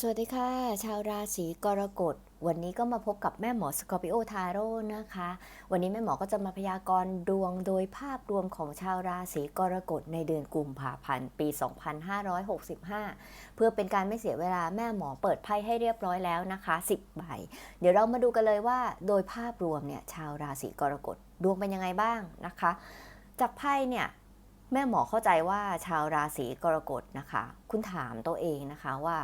สวัสดีค่ะ ชาวราศีกรกฎ วันนี้ก็มาพบกับแม่หมอสกอร์ปิโอทาโร่นะคะ วันนี้แม่หมอก็จะมาพยากรณ์ดวงโดยภาพรวมของชาวราศีกรกฎในเดือนกุมภาพันธ์ปี 2565 เพื่อเป็นการไม่เสียเวลาแม่หมอเปิดไพ่ให้เรียบร้อยแล้วนะคะ 10 ใบ เดี๋ยวเรามาดูกันเลยว่าโดยภาพรวมเนี่ยชาวราศีกรกฎดวงเป็นยังไงบ้างนะคะ จากไพ่เนี่ยแม่หมอเข้าใจว่าชาวราศีกรกฎนะคะ คุณถามตัวเองนะคะว่า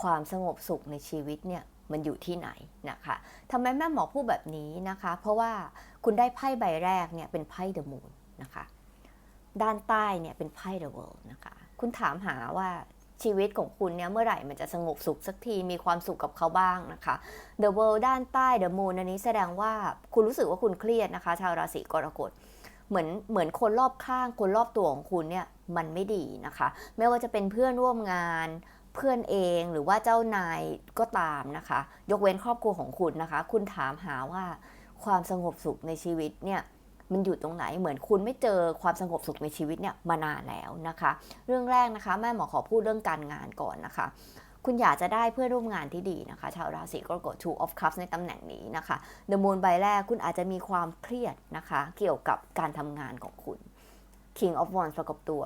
ความสงบสุขในชีวิตเนี่ยมันอยู่ที่ไหนนะคะทำไมแม่หมอพูดแบบนี้นะคะ เพราะว่าคุณได้ไพ่ใบแรกเนี่ยเป็นไพ่ The Moon นะคะ ด้านใต้เนี่ยเป็นไพ่ The World นะคะ คุณถามหาว่าชีวิตของคุณเนี่ยเมื่อไหร่มันจะสงบสุขสักทีมีความสุขกับเขาบ้างนะคะ The World ด้านใต้ The Moon อันนี้แสดงว่าคุณรู้สึกว่าคุณเครียดนะคะ ชาวราศีกรกฎเหมือนเหมือนคนรอบข้างคนรอบตัวของคุณเนี่ยมันไม่ดีนะคะ ไม่ว่าจะเป็นเพื่อนร่วมงาน เพื่อนเองหรือว่าเจ้านายก็ตามนะคะ ยกเว้นครอบครัวของคุณนะคะ คุณถามหาว่าความสงบสุขในชีวิตเนี่ยมันอยู่ตรงไหนเหมือนคุณไม่เจอความสงบสุขในชีวิตเนี่ยมานานแล้วนะคะ เรื่องแรกนะคะแม่หมอขอพูดเรื่องการงานก่อนนะคะ คุณอยากจะได้เพื่อนร่วมงานที่ดีนะคะ ชาวราศีกรกฎ Two of Cups ในตำแหน่งนี้นะคะ The Moon ใบแรกคุณอาจจะมีความเครียดนะคะ เกี่ยวกับการทำงานของคุณ King of Wands ประกบตัว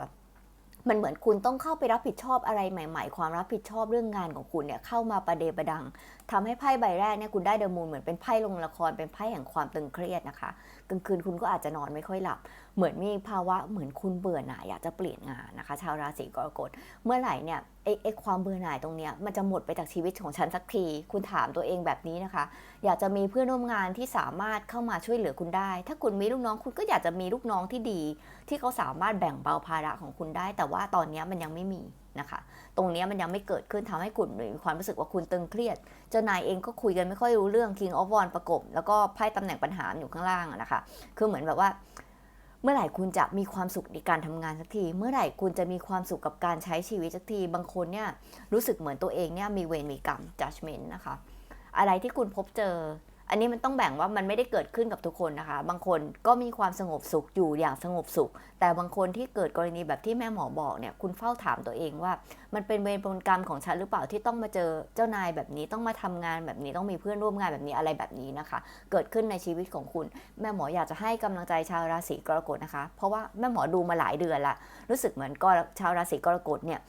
มันเหมือนคุณต้องเข้าไปรับผิดชอบอะไรใหม่ ๆ ความรับผิดชอบเรื่องงานของคุณเนี่ยเข้ามาประเดประดังทำให้ไพ่ใบแรกเนี่ยคุณได้เดอะมูนเหมือนเป็นไพ่ลงละครเป็นไพ่แห่งความตึงเครียดนะคะ กลางคืนคุณก็อาจจะนอนไม่ค่อยหลับ เหมือนมีภาวะเหมือนคุณเบื่อหน่ายอยากจะเปลี่ยนงานนะคะ ชาวราศีกรกฎ เมื่อไหร่เนี่ยไอ้ไอ้ความเบื่อหน่ายตรงเนี้ยมันจะหมดไปจากชีวิตของฉันสักที คุณถามตัวเองแบบนี้นะคะ อยากจะมีเพื่อนร่วมงานที่สามารถเข้ามาช่วยเหลือคุณได้ ถ้าคุณมีลูกน้องคุณก็อยากจะมีลูกน้องที่ดี ที่เขาสามารถแบ่งเบาภาระของคุณได้ แต่ว่าตอนนี้มันยังไม่มี นะคะ ตรงนี้มันยังไม่เกิดขึ้นทำให้คุณมีความรู้สึกว่าคุณตึงเครียด เจ้านายเองก็คุยกันไม่ค่อยรู้เรื่อง King of Wands ประกบ แล้วก็ไพ่ตำแหน่งปัญหาอยู่ข้างล่างนะคะ คือเหมือนแบบว่าเมื่อไหร่คุณจะมีความสุขในการทำงานสักที เมื่อไหร่คุณจะมีความสุขกับการใช้ชีวิตสักที บางคนเนี่ยรู้สึกเหมือนตัวเองเนี่ยมีเวรมีกรรม judgment นะคะ อะไรที่คุณพบเจอ อันนี้มันต้องแบ่งว่ามันไม่ได้เกิดขึ้นกับทุกคนนะคะ บางคนก็มีความสงบสุขอยู่อย่างสงบสุข แต่บางคนที่เกิดกรณีแบบที่แม่หมอบอกเนี่ย คุณเฝ้าถามตัวเองว่า มันเป็นเวรป็นกรรมของฉันหรือเปล่าที่ต้องมาเจอเจ้านายแบบนี้ต้องมาทำงานแบบนี้ต้องมีเพื่อนร่วมงานแบบนี้อะไรแบบนี้นะคะ เกิดขึ้นในชีวิตของคุณ แม่หมออยากจะให้กำลังใจชาวราศีกรกฎนะคะ เพราะว่าแม่หมอดูมาหลายเดือนละรู้สึกเหมือนก็ชาวราศีกรกฎเนี่ย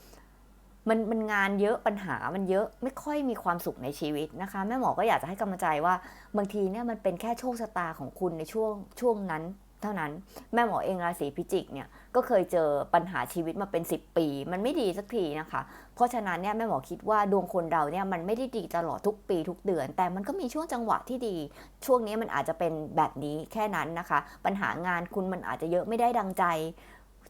มันมันงานเยอะปัญหามันเยอะไม่ค่อยมีความสุขในชีวิตนะคะ แม่หมอก็อยากจะให้กำลังใจว่าบางทีเนี่ยมันเป็นแค่โชคชะตาของคุณในช่วงช่วงนั้น เท่านั้นแม่หมอเองราศีพิจิกเนี่ยก็เคยเจอปัญหาชีวิตมาเป็น 10 ปี มันไม่ดีสักทีนะคะ เพราะฉะนั้นเนี่ยแม่หมอคิดว่าดวงคนเราเนี่ยมันไม่ได้ดีตลอดทุกปีทุกเดือน แต่มันก็มีช่วงจังหวะที่ดี ช่วงนี้มันอาจจะเป็นแบบนี้แค่นั้นนะคะ ปัญหางานคุณมันอาจจะเยอะไม่ได้ดังใจ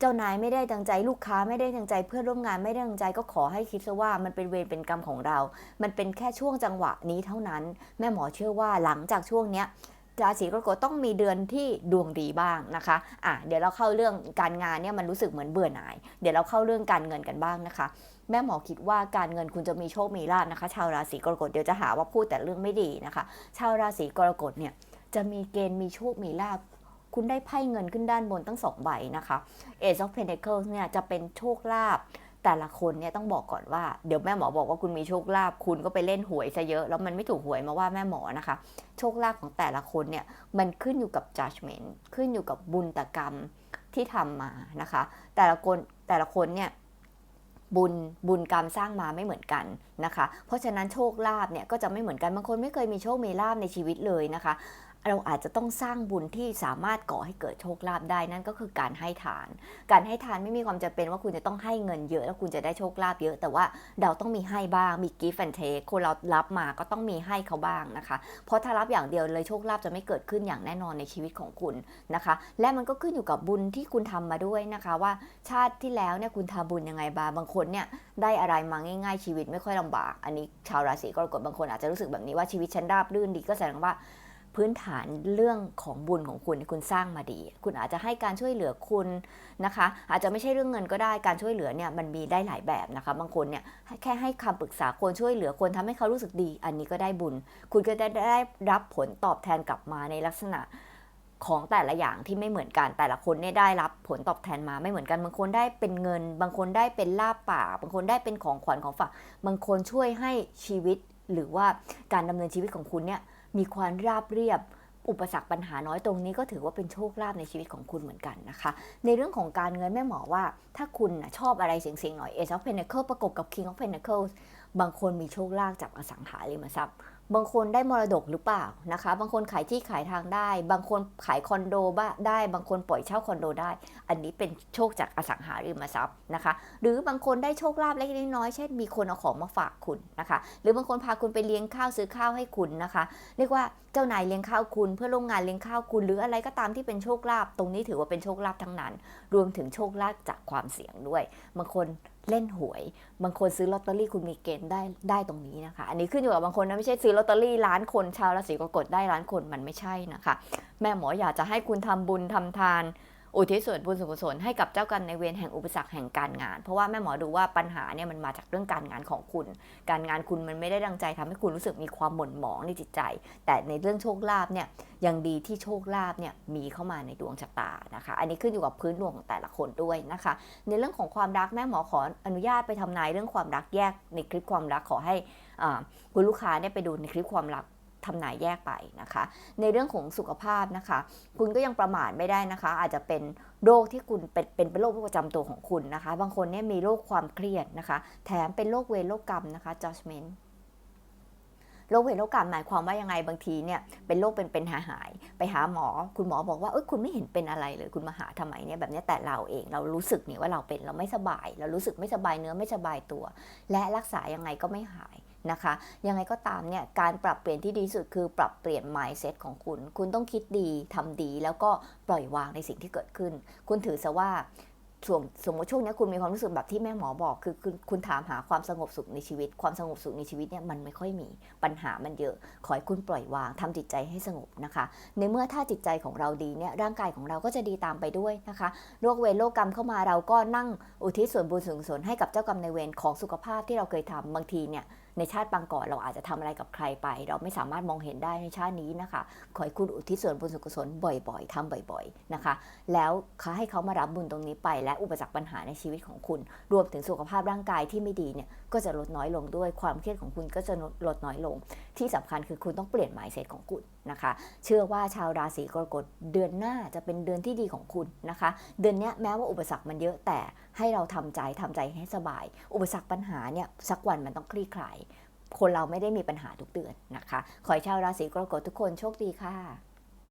เจ้านายไม่ได้ดังใจลูกค้าไม่ได้ดังใจเพื่อนร่วมงานไม่ได้ดังใจก็ขอให้คิดซะว่ามันเป็นเวรเป็นกรรมของเรา มันเป็นแค่ช่วงจังหวะนี้เท่านั้น แม่หมอเชื่อว่าหลังจากช่วงเนี้ยราศีกรกฎต้องมีเดือนที่ดวงดีบ้างนะคะ อะ เดี๋ยวเราเข้าเรื่องการงานเนี่ยมันรู้สึกเหมือนเบื่อหน่าย เดี๋ยวเราเข้าเรื่องการเงินกันบ้างนะคะ แม่หมอคิดว่าการเงินคุณจะมีโชค มีลาภนะคะ ชาวราศีกรกฎเดี๋ยวจะหาว่าพูดแต่เรื่องไม่ดีนะคะ ชาวราศีกรกฎเนี่ยจะมีเกณฑ์มีโชค มีลาภ คุณได้ไพ่เงินขึ้นด้านบนตั้งสองใบนะคะ Ace of Pentacles เนี่ยจะเป็นโชคลาภแต่ละคนเนี่ยต้องบอกก่อนว่าเดี๋ยวแม่หมอบอกว่าคุณมีโชคลาภคุณก็ไปเล่นหวยซะเยอะ แล้วมันไม่ถูกหวยมาว่าแม่หมอนะคะ โชคลาภของแต่ละคนเนี่ยมันขึ้นอยู่กับ judgment ขึ้นอยู่กับบุญตกรรมที่ทำมานะคะ แต่ละคนแต่ละคนเนี่ยบุญบุญกรรมสร้างมาไม่เหมือนกันนะคะ เพราะฉะนั้นโชคลาภเนี่ยก็จะไม่เหมือนกันบางคนไม่เคยมีโชคมีลาภในชีวิตเลยนะคะ เราอาจจะต้องสร้างบุญที่สามารถก่อให้เกิดโชคลาภได้นั่นก็คือการให้ทาน การให้ทานไม่มีความจำเป็นว่าคุณจะต้องให้เงินเยอะ แล้วคุณจะได้โชคลาภเยอะ แต่ว่าเราต้องมีให้บ้างมี give and take คนเรารับมาก็ต้องมีให้เขาบ้างนะคะ เพราะถ้ารับอย่างเดียวเลยโชคลาภจะไม่เกิดขึ้นอย่างแน่นอนในชีวิตของคุณนะคะ และมันก็ขึ้นอยู่กับบุญที่คุณทำมาด้วยนะคะว่าชาติที่แล้วเนี่ยคุณทำบุญยังไงบ้างบางคนเนี่ยได้อะไรมาง่าย ๆ ชีวิตไม่ค่อยลำบาก อันนี้ชาวราศีกรกฎบางคนอาจจะรู้สึกแบบนี้ว่าชีวิตฉันราบรื่นดีก็แสดงว่า พื้นฐานเรื่องของบุญของคุณคุณสร้างมาดี คุณอาจจะให้การช่วยเหลือคุณนะคะ อาจจะไม่ใช่เรื่องเงินก็ได้การช่วยเหลือเนี่ยมันมีได้หลายแบบนะคะ บางคนเนี่ยแค่ให้คำปรึกษาคนช่วยเหลือคนทำให้เขารู้สึกดี อันนี้ก็ได้บุญ คุณก็ไดได้รับผลตอบแทนกลับมาในลักษณะของแต่ละอย่างที่ไม่เหมือนกันแต่ละคนเนี่ยได้รับผลตอบแทนมาไม่เหมือนกัน บางคนได้เป็นเงิน บางคนได้เป็นลาบป่า บางคนได้เป็นของขวัญของฝากบางคนช่วยให้ชีวิตหรือว่าการดำเนินชีวิตของคุณเนี่ย มีความราบเรียบ อุปสรรคปัญหาน้อยตรงนี้ก็ถือว่าเป็นโชคลาภในชีวิตของคุณเหมือนกันนะคะ ในเรื่องของการเงินแม่หมอว่า ถ้าคุณชอบอะไรเสียงๆหน่อย Ace of Pentacles ประกบกับ King of Pentacles บางคนมีโชคลาภจากอสังหาริมทรัพย์ บางคนได้มรดกหรือเปล่านะคะ บางคนขายที่ขายทางได้ บางคนขายคอนโดบ้าได้ บางคนปล่อยเช่าคอนโดได้ อันนี้เป็นโชคจากอสังหาริมทรัพย์นะคะ หรือบางคนได้โชคลาภเล็กน้อยเช่นมีคนเอาของมาฝากคุณนะคะ หรือบางคนพาคุณไปเลี้ยงข้าวซื้อข้าวให้คุณนะคะ เรียกว่าเจ้านายเลี้ยงข้าวคุณ เพื่อนร่วมงานเลี้ยงข้าวคุณ หรืออะไรก็ตามที่เป็นโชคลาภตรงนี้ถือว่าเป็นโชคลาภทั้งนั้น รวมถึงโชคลาภจากความเสี่ยงด้วย บางคน เล่นหวย บางคนซื้อลอตเตอรี่คุณมีเกณฑ์ได้ได้ตรงนี้นะคะ อันนี้ขึ้นอยู่กับบางคนนะไม่ใช่ซื้อลอตเตอรี่ล้านคนชาวราศีกรกฎได้ล้านคนมันไม่ใช่นะคะ แม่หมออยากจะให้คุณทำบุญทำทาน อุทิศส่วนบุญส่วนกุศลให้กับเจ้ากรรมในเวรแห่งอุปสรรคแห่งการงาน เพราะว่าแม่หมอดูว่าปัญหาเนี่ยมันมาจากเรื่องการงานของคุณ การงานคุณมันไม่ได้ดังใจทำให้คุณรู้สึกมีความหม่นหมองในจิตใจ แต่ในเรื่องโชคลาภเนี่ยยังดีที่โชคลาภเนี่ยมีเข้ามาในดวงชะตานะคะ อันนี้ขึ้นอยู่กับพื้นดวงของแต่ละคนด้วยนะคะ ในเรื่องของความรักแม่หมอขออนุญาตไปทำนายเรื่องความรักแยกในคลิปความรักขอให้คุณลูกค้าเนี่ยไปดูในคลิปความรัก ทำนายแยกไปนะคะ ในเรื่องของสุขภาพนะคะ คุณก็ยังประมาทไม่ได้นะคะ อาจจะเป็นโรคที่คุณเป็นเป็นเป็นโรคประจำตัวของคุณนะคะ บางคนเนี่ยมีโรคความเครียดนะคะ แถมเป็นโรคเวรโรคกรรมนะคะ judgment โรคเวรโรคกรรมหมายความว่ายังไงบางทีเนี่ยเป็นโรคเป็นเป็นหายหาย ไปหาหมอ คุณหมอบอกว่าเอ้ยคุณไม่เห็นเป็นอะไรเลย คุณมาหาทำไมเนี่ยแบบนี้แต่เราเองเรารู้สึกนี่ว่าเราเป็นเราไม่สบาย เรารู้สึกไม่สบายเนื้อไม่สบายตัว และรักษายังไงก็ไม่หาย นะคะ ยังไงก็ตามเนี่ยการปรับเปลี่ยนที่ดีสุดคือปรับเปลี่ยน mindset ของคุณ คุณต้องคิดดีทำดีแล้วก็ปล่อยวางในสิ่งที่เกิดขึ้น คุณถือซะว่าช่วงสมมติช่วงนี้คุณมีความรู้สึกแบบที่แม่หมอบอก คือคุณคุณถามหาความสงบสุขในชีวิต ความสงบสุขในชีวิตเนี่ยมันไม่ค่อยมีปัญหามันเยอะ ขอให้คุณปล่อยวางทำจิตใจให้สงบนะคะ ในเมื่อถ้าจิตใจของเราดีเนี่ยร่างกายของเราก็จะดีตามไปด้วยนะคะโรคเวรโรคกรรมเข้ามาเราก็นั่งอุทิศส่วนบุญส่วนกุศลให้กับเจ้ากรรมนายเวรของสุขภาพที่เราเคยทำบางทีเนี่ย ในชาติปางก่อนเราอาจจะทำอะไรกับใครไป เราไม่สามารถมองเห็นได้ในชาตินี้นะคะ ขอให้คุณอุทิศส่วนบุญส่วนกุศลบ่อยๆทำบ่อยๆนะคะ แล้วเขาให้เขามารับบุญตรงนี้ไป และอุปสรรคปัญหาในชีวิตของคุณ รวมถึงสุขภาพร่างกายที่ไม่ดีเนี่ยก็จะลดน้อยลงด้วยความเครียดของคุณก็จะลดน้อยลง ที่สำคัญคือคุณต้องเปลี่ยนหมายเศษของคุณ นะคะ เชื่อว่าชาวราศีกรกฎเดือนหน้าจะเป็นเดือนที่ดีของคุณนะคะ เดือนนี้แม้ว่าอุปสรรคมันเยอะแต่ให้เราทำใจทำใจให้สบาย อุปสรรคปัญหาเนี่ยสักวันมันต้องคลี่คลายคนเราไม่ได้มีปัญหาทุกเดือนนะคะ ขอให้ชาวราศีกรกฎทุกคนโชคดีค่ะ